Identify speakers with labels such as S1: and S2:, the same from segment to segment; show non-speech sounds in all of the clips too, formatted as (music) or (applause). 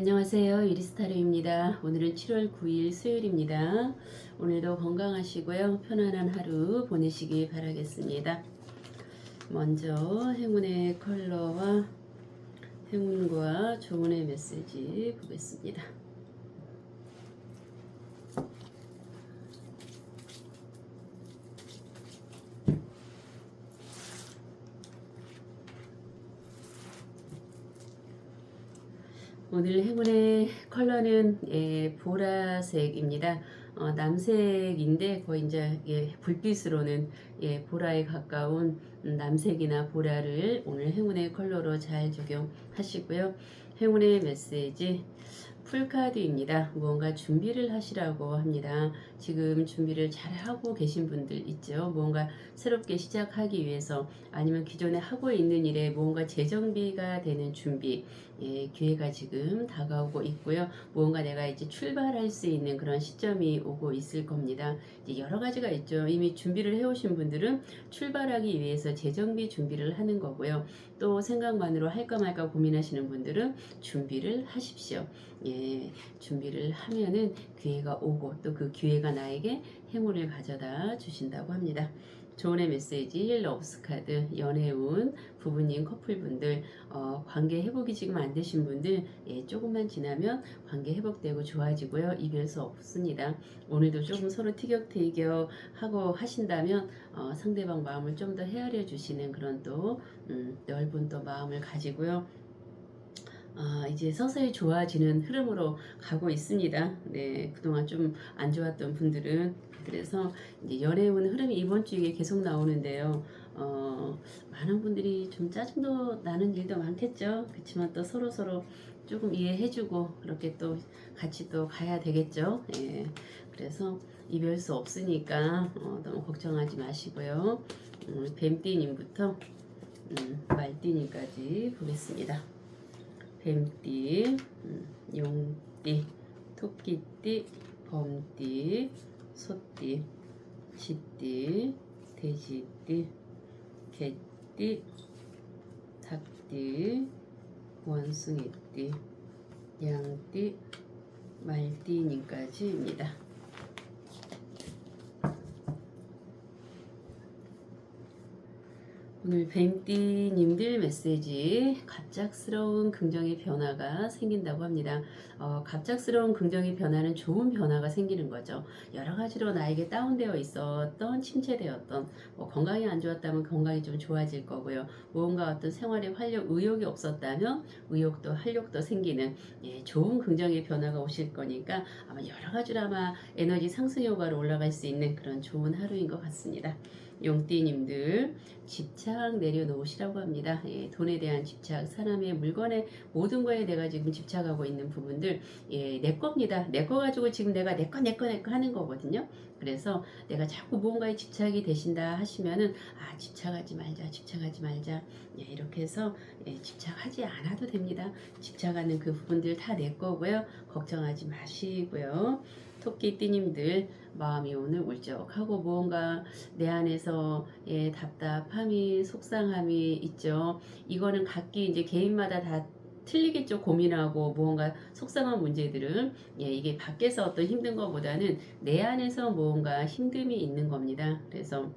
S1: 안녕하세요. 유리스타르입니다. 오늘은 7월 9일 수요일입니다. 오늘도 건강하시고요. 편안한 하루 보내시기 바라겠습니다. 먼저 행운의 컬러와 행운과 조언의 메시지 보겠습니다. 오늘 행운의 컬러는 예, 보라색입니다. 어, 남색인데 거의 이제 예, 불빛으로는 예, 보라에 가까운 음, 남색이나 보라를 오늘 행운의 컬러로 잘 적용하시고요. 행운의 메시지 풀카드입니다. 무언가 준비를 하시라고 합니다. 지금 준비를 잘 하고 계신 분들 있죠. 무언가 새롭게 시작하기 위해서 아니면 기존에 하고 있는 일에 무언가 재정비가 되는 준비, 예, 기회가 지금 다가오고 있고요. 무언가 내가 이제 출발할 수 있는 그런 시점이 오고 있을 겁니다. 이제 여러 가지가 있죠. 이미 준비를 해오신 분들은 출발하기 위해서 재정비 준비를 하는 거고요. 또 생각만으로 할까 말까 고민하시는 분들은 준비를 하십시오. 예, 준비를 하면은 기회가 오고 또 그 기회가 나에게 행운을 가져다 주신다고 합니다. 조언의 메시지, 러브스 카드, 연애운, 부부님, 커플분들, 어, 관계 회복이 지금 안 되신 분들, 예, 조금만 지나면 관계 회복되고 좋아지고요. 이별 수 없습니다. 오늘도 조금 서로 티격태격 하고 하신다면, 어, 상대방 마음을 좀 더 헤아려 주시는 그런 또, 음, 넓은 또 마음을 가지고요. 아, 이제 서서히 좋아지는 흐름으로 가고 있습니다. 네, 그동안 좀 안 좋았던 분들은 그래서 이제 연애운 흐름이 이번 주에 계속 나오는데요. 어, 많은 분들이 좀 짜증도 나는 일도 많겠죠. 그렇지만 또 서로 서로 조금 이해해주고 그렇게 또 같이 또 가야 되겠죠. 예, 그래서 이별 수 없으니까 어, 너무 걱정하지 마시고요. 음, 뱀띠님부터 음, 말띠님까지 보겠습니다. 뱀띠, 음, 용띠, 토끼띠, 범띠, 소띠, 쥐띠, 돼지띠, 개띠, 닭띠, 원숭이띠, 양띠, 말띠님까지입니다. 오늘 뱀띠님들 메시지 갑작스러운 긍정의 변화가 생긴다고 합니다. 어, 갑작스러운 긍정의 변화는 좋은 변화가 생기는 거죠. 여러 가지로 나에게 다운되어 있었던 침체되었던 뭐 건강이 안 좋았다면 건강이 좀 좋아질 거고요. 무언가 어떤 생활에 활력 의욕이 없었다면 의욕도 활력도 생기는 예, 좋은 긍정의 변화가 오실 거니까 아마 여러 가지로 아마 에너지 상승 효과로 올라갈 수 있는 그런 좋은 하루인 것 같습니다. 용띠님들 집착 내려놓으시라고 합니다. 예, 돈에 대한 집착, 사람의 물건에 모든 거에 내가 지금 집착하고 있는 부분들 예, 내 겁니다. 내 거 가지고 지금 내가 내 거 내 거 내 거 하는 거거든요. 그래서 내가 자꾸 무언가에 집착이 되신다 하시면은 아 집착하지 말자, 집착하지 말자 예, 이렇게 해서 예, 집착하지 않아도 됩니다. 집착하는 그 부분들 다 내 거고요. 걱정하지 마시고요. 토끼띠님들 마음이 오늘 울적하고 무언가 내 안에서 예, 답답함이 속상함이 있죠. 이거는 각기 이제 개인마다 다 틀리겠죠. 고민하고 무언가 속상한 문제들은 예, 이게 밖에서 어떤 힘든 것보다는 내 안에서 무언가 힘듦이 있는 겁니다. 그래서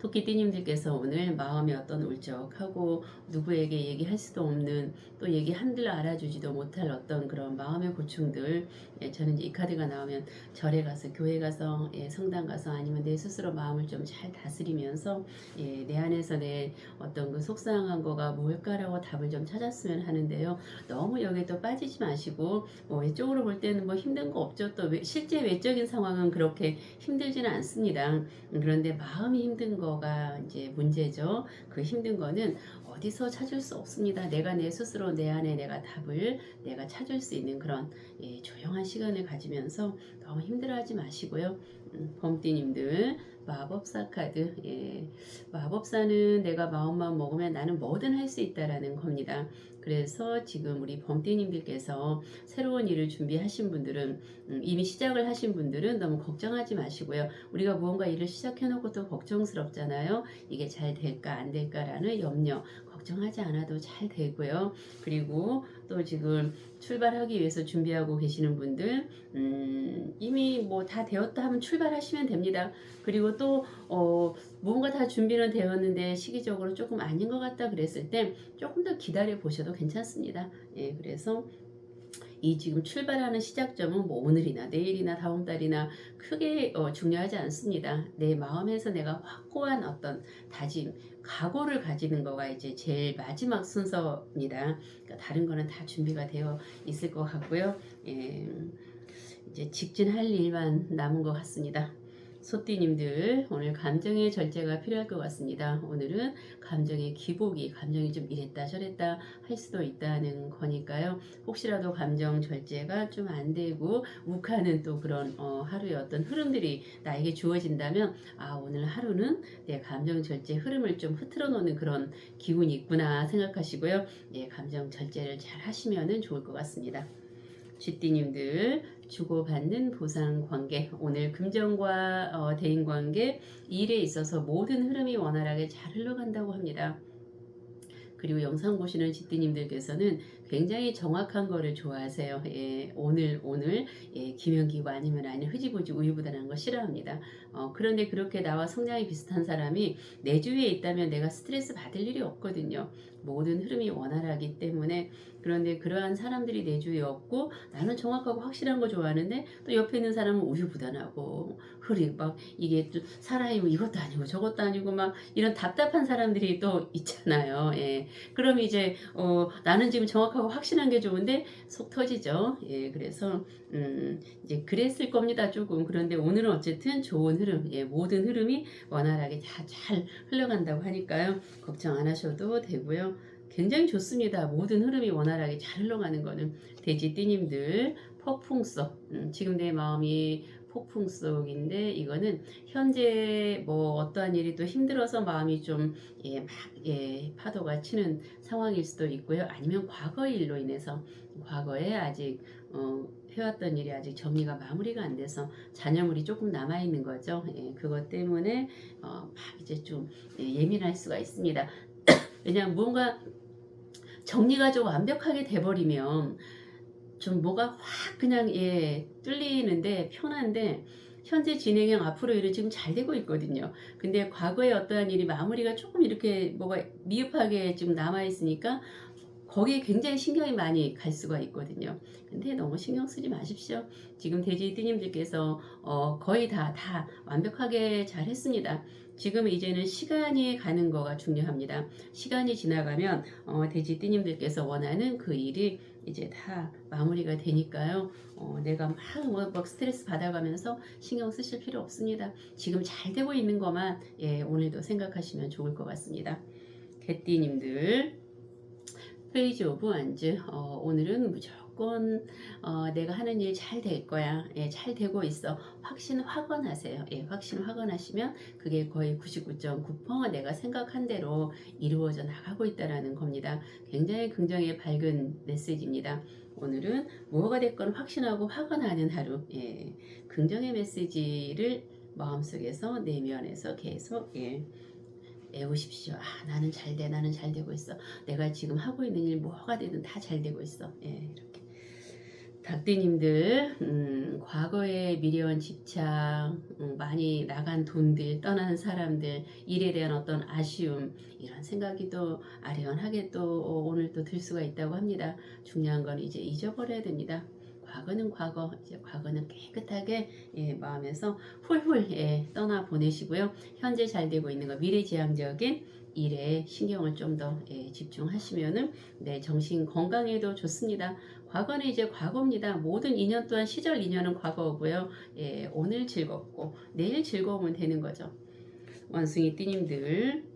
S1: 토끼띠님들께서 오늘 마음이 어떤 울적하고 누구에게 얘기할 수도 없는 또 얘기 한들 알아주지도 못할 어떤 그런 마음의 고충들 예, 저는 이 카드가 나오면 절에 가서 교회 가서 예, 성당 가서 아니면 내 스스로 마음을 좀 잘 다스리면서 예, 내 안에서 내 어떤 그 속상한 거가 뭘까라고 답을 좀 찾았으면 하는데요. 너무 여기에 또 빠지지 마시고 뭐 외적으로 볼 때는 뭐 힘든 거 없죠. 또 외- 실제 외적인 상황은 그렇게 힘들지는 않습니다. 음, 그런데 마음이 힘든 거가 이제 문제죠. 그 힘든 거는 어디서 찾을 수 없습니다. 내가 내 스스로 내 안에 내가 답을 내가 찾을 수 있는 그런 예, 조용한 시간을 가지면서 너무 힘들어하지 마시고요. 음, 범띠님들 마법사 카드 예, 마법사는 내가 마음만 먹으면 나는 뭐든 할 수 있다라는 겁니다. 그래서 지금 우리 범띠님들께서 새로운 일을 준비하신 분들은 음, 이미 시작을 하신 분들은 너무 걱정하지 마시고요. 우리가 무언가 일을 시작해놓고 또 걱정스럽잖아요. 이게 잘 될까 안 될까라는 염려, 걱정하지 않아도 잘 되고요. 그리고 또 지금 출발하기 위해서 준비하고 계시는 분들 음, 이미 뭐 다 되었다 하면 출발하시면 됩니다. 그리고 또 어, 뭔가 다 준비는 되었는데 시기적으로 조금 아닌 것 같다 그랬을 때 조금 더 기다려 보셔도 괜찮습니다. 예, 그래서 이 지금 출발하는 시작점은 뭐 오늘이나 내일이나 다음 달이나 크게 어, 중요하지 않습니다. 내 마음에서 내가 확고한 어떤 다짐, 각오를 가지는 거가 이제 제일 마지막 순서입니다. 그러니까 다른 거는 다 준비가 되어 있을 것 같고요. 예, 이제 직진할 일만 남은 것 같습니다. 소띠님들 오늘 감정의 절제가 필요할 것 같습니다. 오늘은 감정의 기복이 감정이 좀 이랬다 저랬다 할 수도 있다는 거니까요. 혹시라도 감정 절제가 좀 안 되고 욱하는 또 그런 어, 하루의 어떤 흐름들이 나에게 주어진다면 아 오늘 하루는 내 감정 절제 흐름을 좀 흐트러 놓는 그런 기운이 있구나 생각하시고요. 예, 감정 절제를 잘 하시면은 좋을 것 같습니다. 쥐띠님들 주고받는 보상 관계 오늘 금전과 어, 대인 관계 일에 있어서 모든 흐름이 원활하게 잘 흘러간다고 합니다. 그리고 영상 보시는 쥐띠님들께서는 굉장히 정확한 거를 좋아하세요. 예, 오늘 오늘 예, 김연기고 아니면 아니 흐지부지 우유부단한 거 싫어합니다. 어, 그런데 그렇게 나와 성향이 비슷한 사람이 내 주위에 있다면 내가 스트레스 받을 일이 없거든요. 모든 흐름이 원활하기 때문에 그런데 그러한 사람들이 내 주위에 없고 나는 정확하고 확실한 거 좋아하는데 또 옆에 있는 사람은 우유부단하고 흐리 막 이게 또 사람이 뭐 이것도 아니고 저것도 아니고 막 이런 답답한 사람들이 또 있잖아요. 예. 그럼 이제 어, 나는 지금 정확하고 확실한 게 좋은데 속 터지죠. 예. 그래서 음, 이제 그랬을 겁니다. 조금 그런데 오늘은 어쨌든 좋은 흐름, 예, 모든 흐름이 원활하게 다 잘 흘러간다고 하니까요. 걱정 안 하셔도 되고요. 굉장히 좋습니다. 모든 흐름이 원활하게 잘 흘러가는 거는 돼지띠님들 속 음, 지금 내 마음이 폭풍 속인데 이거는 현재 뭐 어떠한 일이 또 힘들어서 마음이 좀 예, 막, 예, 파도가 치는 상황일 수도 있고요. 아니면 과거 일로 인해서 과거에 아직 어, 해왔던 일이 아직 정리가 마무리가 안 돼서 잔여물이 조금 남아 있는 거죠. 예, 그것 때문에 어, 막 이제 좀 예, 예민할 수가 있습니다. (clears throat) 왜냐하면 뭔가 정리가 좀 완벽하게 돼버리면 좀 뭐가 확 그냥 예 뚫리는데 편한데 현재 진행형 앞으로 일은 지금 잘 되고 있거든요. 근데 과거에 어떠한 일이 마무리가 조금 이렇게 뭐가 미흡하게 지금 남아 있으니까 거기에 굉장히 신경이 많이 갈 수가 있거든요. 근데 너무 신경 쓰지 마십시오. 지금 돼지 띠님들께서 어, 거의 다, 다 완벽하게 잘 했습니다. 지금 이제는 시간이 가는 거가 중요합니다. 시간이 지나가면 어, 돼지 띠님들께서 원하는 그 일이 이제 다 마무리가 되니까요. 어, 내가 막, 뭐, 막 스트레스 받아가면서 신경 쓰실 필요 없습니다. 지금 잘 되고 있는 것만 예, 오늘도 생각하시면 좋을 것 같습니다. 개띠님들 페이지 오브 완즈 어, 오늘은 무조 건 어, 내가 하는 일 잘 될 거야 예, 잘 되고 있어 확신 확언하세요 예, 확신 확언하시면 그게 거의 99.9% 내가 생각한 대로 이루어져 나가고 있다라는 겁니다 굉장히 긍정의 밝은 메시지입니다 오늘은 무엇가 됐건 확신하고 확언하는 하루 예, 긍정의 메시지를 마음속에서 내면에서 계속 예, 애우십시오. 아, 나는 잘 돼, 나는 잘 되고 있어. 내가 지금 하고 있는 일 뭐가 되든 다 잘 되고 있어. 예, 이렇게. 닭띠님들, 음, 과거에 미려한 집착, 음, 많이 나간 돈들, 떠나는 사람들, 일에 대한 어떤 아쉬움, 이런 생각이 또 아련하게 또 어, 오늘 또 들 수가 있다고 합니다. 중요한 건 이제 잊어버려야 됩니다. 과거는 과거, 이제 과거는 깨끗하게 예, 마음에서 훌훌 예, 떠나 보내시고요. 현재 잘 되고 있는 거 미래지향적인 일에 신경을 좀더 예, 집중하시면은 네, 정신 건강에도 좋습니다. 과거는 이제 과거입니다. 모든 인연 또한 시절 인연은 과거고요. 예, 오늘 즐겁고 내일 즐거우면 되는 거죠. 원숭이 띠님들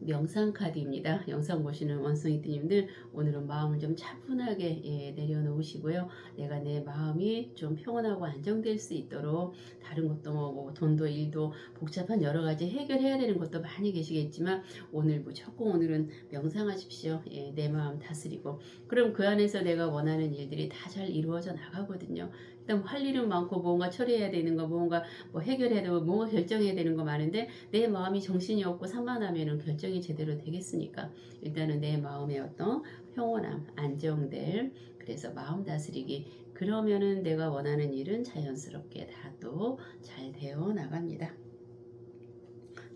S1: 명상 카드입니다. 영상 보시는 원숭이 띠님들 오늘은 마음을 좀 차분하게 예, 내려놓으시고요. 내가 내 마음이 좀 평온하고 안정될 수 있도록 다른 것도 뭐, 뭐 돈도 일도 복잡한 여러 가지 해결해야 되는 것도 많이 계시겠지만 오늘 무조건 오늘은 명상하십시오. 예, 내 마음 다스리고 그럼 그 안에서 내가 원하는 일들이 다 잘 이루어져 나가거든요. 일단 할 일은 많고 뭔가 처리해야 되는 거 뭔가 뭐 해결해야 되고 뭔가 결정해야 되는 거 많은데 내 마음이 정신이 없고 산만하면은 결정이 제대로 되겠습니까? 일단은 내 마음의 어떤 평온함, 안정됨, 그래서 마음 다스리기. 그러면은 내가 원하는 일은 자연스럽게 다 또 잘 되어 나갑니다.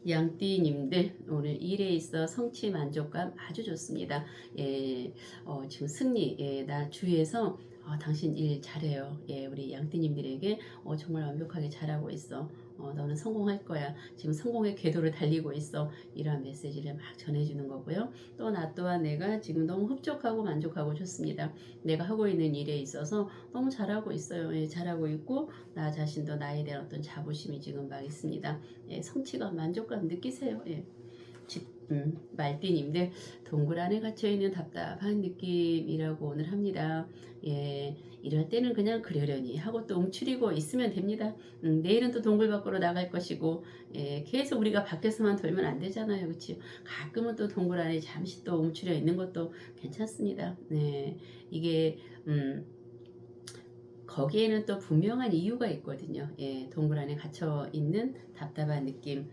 S1: 양띠님들 오늘 일에 있어 성취 만족감 아주 좋습니다. 예, 어, 지금 승리, 예, 나 주위에서 어, 당신 일 잘해요. 예, 우리 양띠님들에게 어, 정말 완벽하게 잘하고 있어. 어, 너는 성공할 거야. 지금 성공의 궤도를 달리고 있어. 이러한 메시지를 막 전해주는 거고요. 또 나 또한 내가 지금 너무 흡족하고 만족하고 좋습니다. 내가 하고 있는 일에 있어서 너무 잘하고 있어요. 예, 잘하고 있고 나 자신도 나에 대한 어떤 자부심이 지금 막 있습니다. 예, 성취감, 만족감 느끼세요. 예. 지- 음, 말띠님들 동굴 안에 갇혀 있는 답답한 느낌이라고 오늘 합니다. 예, 이럴 때는 그냥 그러려니 하고 또 움츠리고 있으면 됩니다. 음, 내일은 또 동굴 밖으로 나갈 것이고 예, 계속 우리가 밖에서만 돌면 안 되잖아요, 그렇죠? 가끔은 또 동굴 안에 잠시 또 움츠려 있는 것도 괜찮습니다. 네, 이게 음. 거기에는 또 분명한 이유가 있거든요. 예, 동굴 안에 갇혀 있는 답답한 느낌.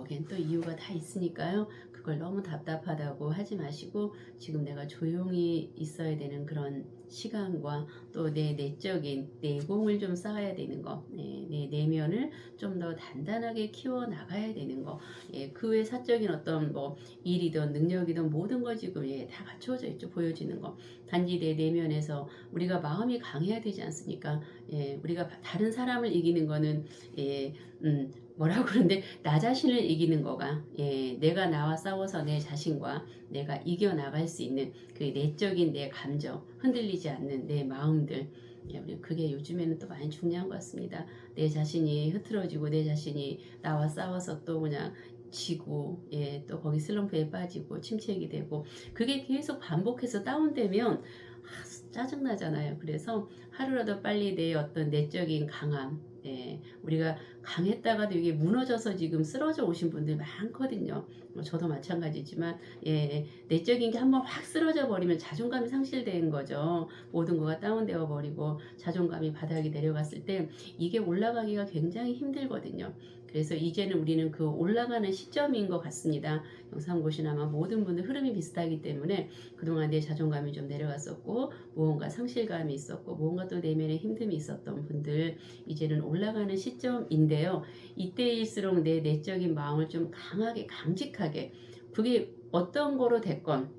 S1: 거기엔 또 이유가 다 있으니까요. 그걸 너무 답답하다고 하지 마시고 지금 내가 조용히 있어야 되는 그런 시간과 또 내 내적인 내공을 좀 쌓아야 되는 거, 네, 내 내면을 좀 더 단단하게 키워 나가야 되는 거, 예, 그 외 사적인 어떤 뭐 일이든 능력이든 모든 거 지금 예, 다 갖추어져 있죠 보여지는 거. 단지 내 내면에서 우리가 마음이 강해야 되지 않습니까? 예, 우리가 다른 사람을 이기는 거는 예, 음, 뭐라고 그러는데 나 자신을 이기는 거가 예, 내가 나와 싸워서 내 자신과 내가 이겨 나갈 수 있는 그 내적인 내 감정 흔들리지 않는 내 마음들 예, 그게 요즘에는 또 많이 중요한 것 같습니다. 내 자신이 흐트러지고 내 자신이 나와 싸워서 또 그냥 지고 예, 또 거기 슬럼프에 빠지고 침체하게 되고 그게 계속 반복해서 다운되면 아, 짜증나잖아요. 그래서 하루라도 빨리 내 어떤 내적인 강함 예, 우리가 강했다가도 이게 무너져서 지금 쓰러져 오신 분들 많거든요. 뭐 저도 마찬가지지만 예, 내적인 게 한번 확 쓰러져 버리면 자존감이 상실된 거죠. 모든 거가 다운되어 버리고 자존감이 바닥이 내려갔을 때 이게 올라가기가 굉장히 힘들거든요. 그래서 이제는 우리는 그 올라가는 시점인 것 같습니다. 영상 보시면 아마 모든 분들 흐름이 비슷하기 때문에 그동안 내 자존감이 좀 내려갔었고 무언가 상실감이 있었고 무언가 또 내면에 힘듦이 있었던 분들 이제는 올라가는 시점인데요. 이때일수록 내 내적인 마음을 좀 강하게 강직하게 그게 어떤 거로 됐건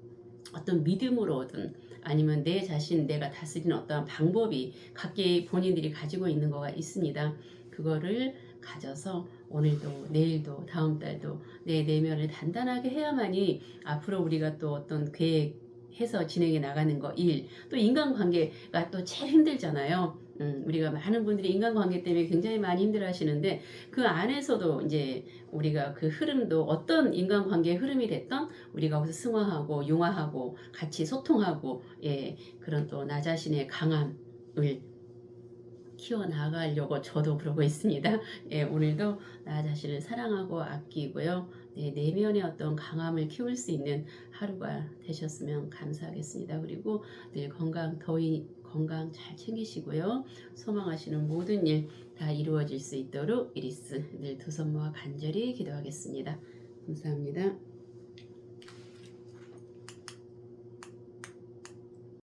S1: 어떤 믿음으로든 아니면 내 자신 내가 다스리는 어떠한 방법이 각기 본인들이 가지고 있는 거가 있습니다. 그거를 가져서 오늘도 내일도 다음 달도 내 내면을 단단하게 해야만이 앞으로 우리가 또 어떤 계획 해서 진행해 나가는 거 일, 또 인간관계가 또 제일 힘들잖아요. 음, 우리가 많은 분들이 인간관계 때문에 굉장히 많이 힘들어 하시는데 그 안에서도 이제 우리가 그 흐름도 어떤 인간관계의 흐름이 됐던 우리가 거기서 승화하고 융화하고 같이 소통하고 예, 그런 또 나 자신의 강함을 키워 나가려고 저도 그러고 있습니다. 예, 오늘도 나 자신을 사랑하고 아끼고요. 내 내면의 어떤 강함을 키울 수 있는 하루가 되셨으면 감사하겠습니다. 그리고 늘 건강 더위 건강 잘 챙기시고요. 소망하시는 모든 일 다 이루어질 수 있도록 이리스 늘 두 손 모아 간절히 기도하겠습니다. 감사합니다.